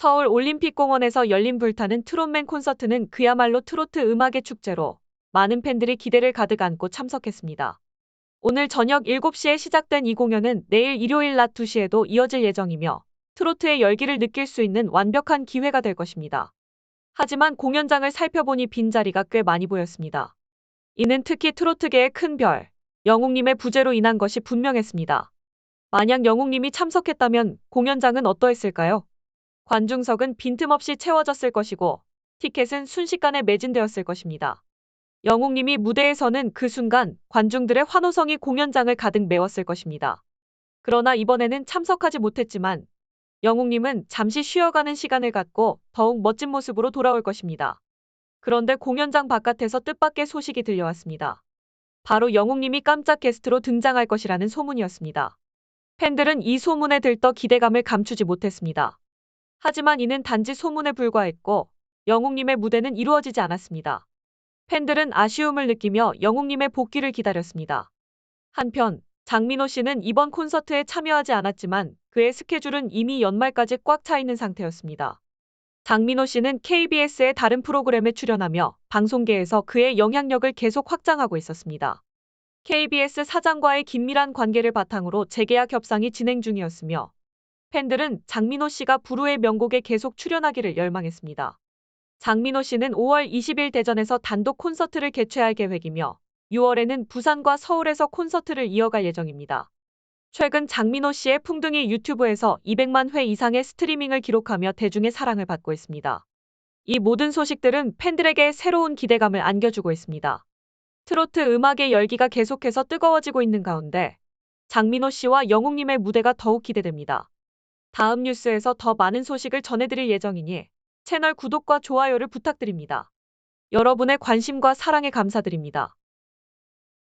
서울 올림픽공원에서 열린 불타는 트롯맨 콘서트는 그야말로 트로트 음악의 축제로 많은 팬들이 기대를 가득 안고 참석했습니다. 오늘 저녁 7시에 시작된 이 공연은 내일 일요일 낮 2시에도 이어질 예정이며 트로트의 열기를 느낄 수 있는 완벽한 기회가 될 것입니다. 하지만 공연장을 살펴보니 빈자리가 꽤 많이 보였습니다. 이는 특히 트로트계의 큰 별, 영웅님의 부재로 인한 것이 분명했습니다. 만약 영웅님이 참석했다면 공연장은 어떠했을까요? 관중석은 빈틈없이 채워졌을 것이고 티켓은 순식간에 매진되었을 것입니다. 영웅님이 무대에 서는 그 순간 관중들의 환호성이 공연장을 가득 메웠을 것입니다. 그러나 이번에는 참석하지 못했지만 영웅님은 잠시 쉬어가는 시간을 갖고 더욱 멋진 모습으로 돌아올 것입니다. 그런데 공연장 바깥에서 뜻밖의 소식이 들려왔습니다. 바로 영웅님이 깜짝 게스트로 등장할 것이라는 소문이었습니다. 팬들은 이 소문에 들떠 기대감을 감추지 못했습니다. 하지만 이는 단지 소문에 불과했고 영웅님의 무대는 이루어지지 않았습니다. 팬들은 아쉬움을 느끼며 영웅님의 복귀를 기다렸습니다. 한편 장민호 씨는 이번 콘서트에 참여하지 않았지만 그의 스케줄은 이미 연말까지 꽉 차 있는 상태였습니다. 장민호 씨는 KBS의 다른 프로그램에 출연하며 방송계에서 그의 영향력을 계속 확장하고 있었습니다. KBS 사장과의 긴밀한 관계를 바탕으로 재계약 협상이 진행 중이었으며 팬들은 장민호 씨가 부르의 명곡에 계속 출연하기를 열망했습니다. 장민호 씨는 5월 20일 대전에서 단독 콘서트를 개최할 계획이며 6월에는 부산과 서울에서 콘서트를 이어갈 예정입니다. 최근 장민호 씨의 풍둥이 유튜브에서 200만 회 이상의 스트리밍을 기록하며 대중의 사랑을 받고 있습니다. 이 모든 소식들은 팬들에게 새로운 기대감을 안겨주고 있습니다. 트로트 음악의 열기가 계속해서 뜨거워지고 있는 가운데 장민호 씨와 영웅님의 무대가 더욱 기대됩니다. 다음 뉴스에서 더 많은 소식을 전해드릴 예정이니 채널 구독과 좋아요를 부탁드립니다. 여러분의 관심과 사랑에 감사드립니다.